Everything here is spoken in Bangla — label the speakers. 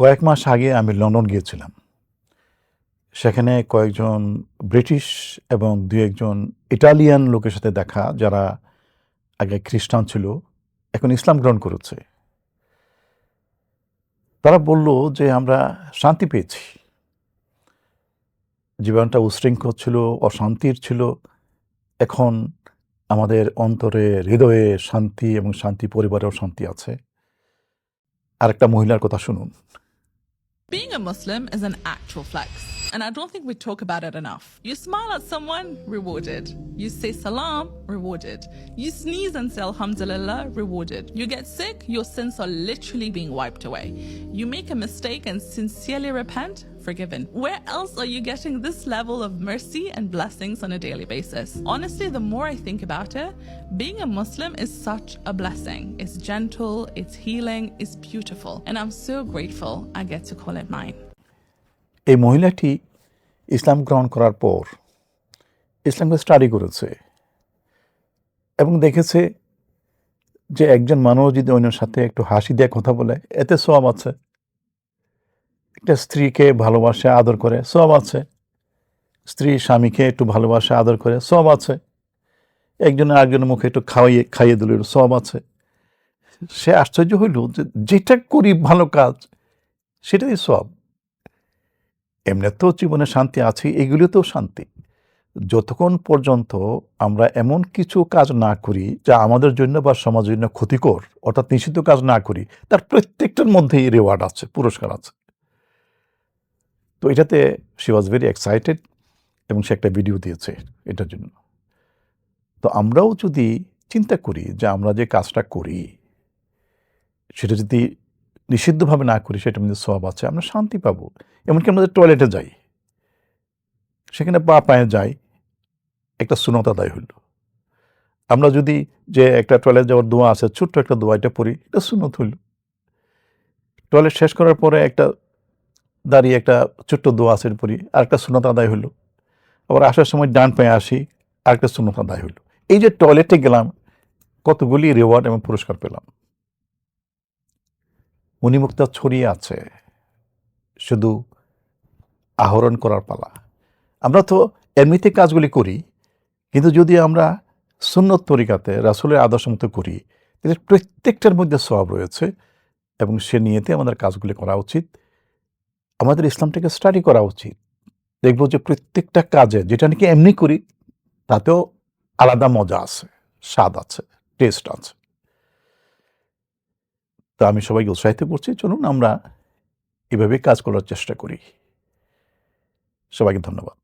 Speaker 1: কয়েক মাস আগে আমি লন্ডন গিয়েছিলাম। সেখানে কয়েকজন ব্রিটিশ এবং দু একজন ইটালিয়ান লোকের সাথে দেখা, যারা আগে খ্রিস্টান ছিল, এখন ইসলাম গ্রহণ করেছে। তারা বলল যে আমরা শান্তি পেয়েছি। জীবনটা উশৃঙ্খল ছিল, অশান্তির ছিল। এখন আমাদের অন্তরে হৃদয়ে শান্তি এবং শান্তি পরিবারেও শান্তি আছে। আরেকটা মহিলার কথা শুনুন।
Speaker 2: Being a Muslim is an actual flex, and I don't think we talk about it enough. You smile at someone, rewarded. You say salam, rewarded. You sneeze and say alhamdulillah, rewarded. You get sick, your sins are literally being wiped away. You make a mistake and sincerely repent, forgiven. Where else are you getting this level of mercy and blessings on a daily basis? Honestly, the more I think about it, being a Muslim is such a blessing. It's gentle, it's healing, it's beautiful, and I'm so grateful I get to call it mine.
Speaker 1: এই মহিলাটি ইসলাম গ্রহণ করার পর ইসলামকে স্টাডি করেছে এবং দেখেছে যে একজন মানুষ যদি অন্যের সাথে একটু হাসি দিয়ে কথা বলে, এতে সব আছে। একটা স্ত্রীকে ভালোবাসে, আদর করে সব আছে। স্ত্রী স্বামীকে একটু ভালোবাসে, আদর করে সব আছে। একজনের আরেকজনের মুখে একটু খাওয়াইয়ে, খাইয়ে দিল সব আছে। সে আশ্চর্য হইল যে যেটা করি ভালো কাজ, সেটাই সব এমনিতেও জীবনে শান্তি আছে, এগুলিতেও শান্তি। যতক্ষণ পর্যন্ত আমরা এমন কিছু কাজ না করি যা আমাদের জন্য বা সমাজের জন্য ক্ষতিকর, অর্থাৎ নিষিদ্ধ কাজ না করি, তার প্রত্যেকটার মধ্যেই রেওয়ার্ড আছে, পুরস্কার আছে। তো এটাতে শি ওয়াজ ভেরি এক্সাইটেড এবং সে একটা ভিডিও দিয়েছে এটার জন্য। তো আমরাও যদি চিন্তা করি যে আমরা যে কাজটা করি, সেটা যদি নিষিদ্ধভাবে না করি সেটা মধ্যে সব আছে, আমরা শান্তি পাবো। এমনকি আমাদের টয়লেটে যাই, সেখানে পা পায়ে যাই, একটা সুনতা আদায় হইল। আমরা যদি যে একটা টয়লেট যাওয়ার দোয়া আছে, ছোট্ট একটা দোয়া, এটা পড়ি, এটা সুনত হইল। টয়লেট শেষ করার পরে একটা দাঁড়িয়ে একটা ছোট্ট দোয়া আছে পড়ি, আর একটা সুনত আদায় হইল। আবার আসার সময় ডান পায়ে আসি, আর একটা সুনত আদায় হইল। এই যে টয়লেটে গেলাম, কতগুলি রেওয়ার্ড এবং পুরস্কার পেলাম। মণিমুক্তা ছড়িয়ে আছে। শুধু আহরণ করার পালা। আমরা তো এমনিতে কাজগুলি করি, কিন্তু যদি আমরা সুন্নত তরিকাতে রাসুলের আদর্শ মতো করি, তাহলে প্রত্যেকটার মধ্যে সব রয়েছে এবং সে নিয়েতে আমাদের কাজগুলি করা উচিত। আমাদের ইসলামটাকে স্টাডি করা উচিত। দেখব যে প্রত্যেকটা কাজে যেটা নাকি এমনি করি, তাতেও আলাদা মজা আছে, স্বাদ আছে টেস্ট আছে। তো আমি সবাইকে উৎসাহিত করছি চলুন আমরা এভাবে কাজ করার চেষ্টা করি। সবাইকে ধন্যবাদ।